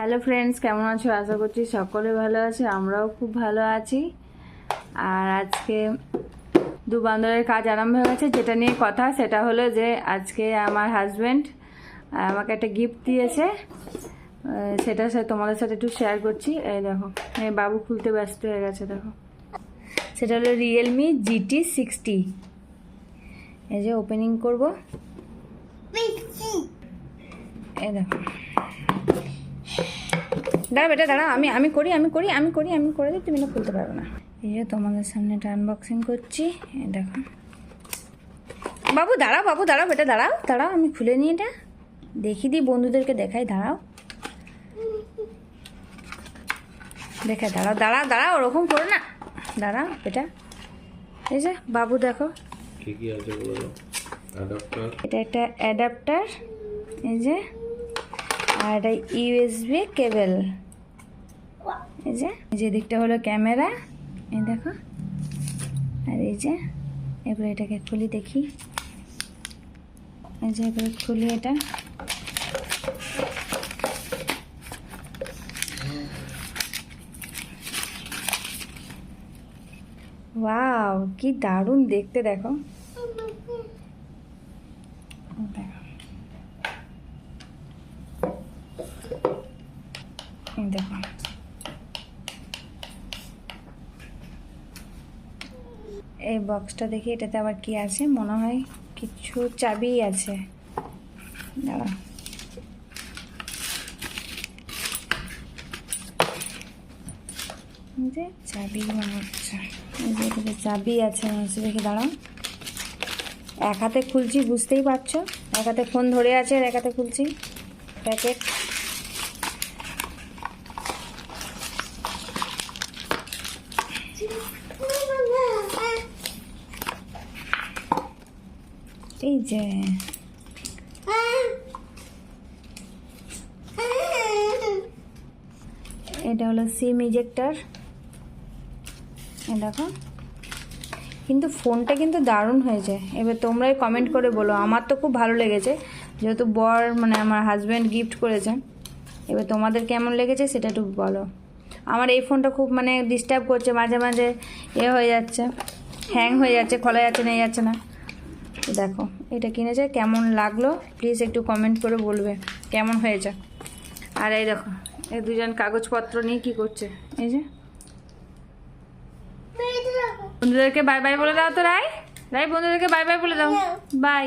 Hello friends কেমন আছো? আশা করছি সকলে ভালো আছে আমরাও খুব ভালো আছি। আর আজকে দু বান্দরের কাজ আরম্ভ হয়ে গেছে যেটা নিয়ে কথা সেটা হলো যে আজকে আমার হাজব্যান্ড আমাকে একটা গিফট দিয়েছে। সেটা তোমাদের সাথে একটু শেয়ার করছি। এই দেখো এই বাবু খুলতে ব্যস্ত হয়ে গেছে দেখো। সেটা হলো রিয়েলমি জিটি সিক্সটি এই যে ওপেনিং করব। এই দেখো। দাঁড়া বেটা দাঁড়া আমি আমি করি আমি করি আমি করি আমি করে দিই তুমি না খুলতে পারবে না। এই যে তোমাদের সামনে এটা আনবক্সিং করছি দেখো। বাবু দাঁড়াও বাবু দাঁড়াও বেটা দাঁড়াও দাঁড়াও আমি খুলে নিই এটা। দেখি দিই বন্ধুদেরকে দেখাই দাঁড়াও। দেখে দাঁড়াও দাঁড়াও দাঁড়াও ওরকম করো না। দাঁড়াও বেটা। এই যে বাবু দেখো। এটা একটা অ্যাডাপ্টার এই যে আর এটা ইউএসবি কেবল এই যে এই যে দিকটা হলো ক্যামেরা, এই দেখো। আর এই যে এবার এটাকে খুলি দেখি। এই যে এবারে খুলি এটা। ওয়াও, কি দারুণ দেখতে, দেখো। দেখো। এই বক্সটা দেখি এটাতে আবার কি আছে? মনে হয় কিছু চাবি আছে। দাঁড়া। যে চাবি হচ্ছে। চাবি আছে হচ্ছে। দেখি দাঁড়াও। এক হাতে খুলছি, বুঝতেই পারছ? এক হাতে ফোন ধরে আছে আর এক হাতে খুলছি। প্যাকেট এই যে। এটা হলো সিম ইজেক্টর। দেখো। কিন্তু ফোনটা কিন্তু দারুণ হয়েছে। এবার তোমরাই কমেন্ট করে বলো। আমার তো খুব ভালো লেগেছে। যেহেতু বর মানে আমার হাজব্যান্ড গিফট করেছে। এবার তোমাদের কেমন লেগেছে সেটা একটু বলো। আমার এই ফোনটা খুব মানে ডিস্টার্ব করছে। মাঝে মাঝে এ হয়ে যাচ্ছে। হ্যাং হয়ে যাচ্ছে, খোলা যাচ্ছে নিয়ে যাচ্ছে না। দেখো এটা কিনেছে কেমন লাগল প্লিজ একটু কমেন্ট করে বলবে কেমন হয়েছে। আর এই দেখো এই দুজন কাগজপত্র নিয়ে কি করছে এই যে। বন্ধুদেরকে বাই বাই বলে দাও তো রাই। রাই বন্ধুদেরকে বাই বাই বলে দাও। বাই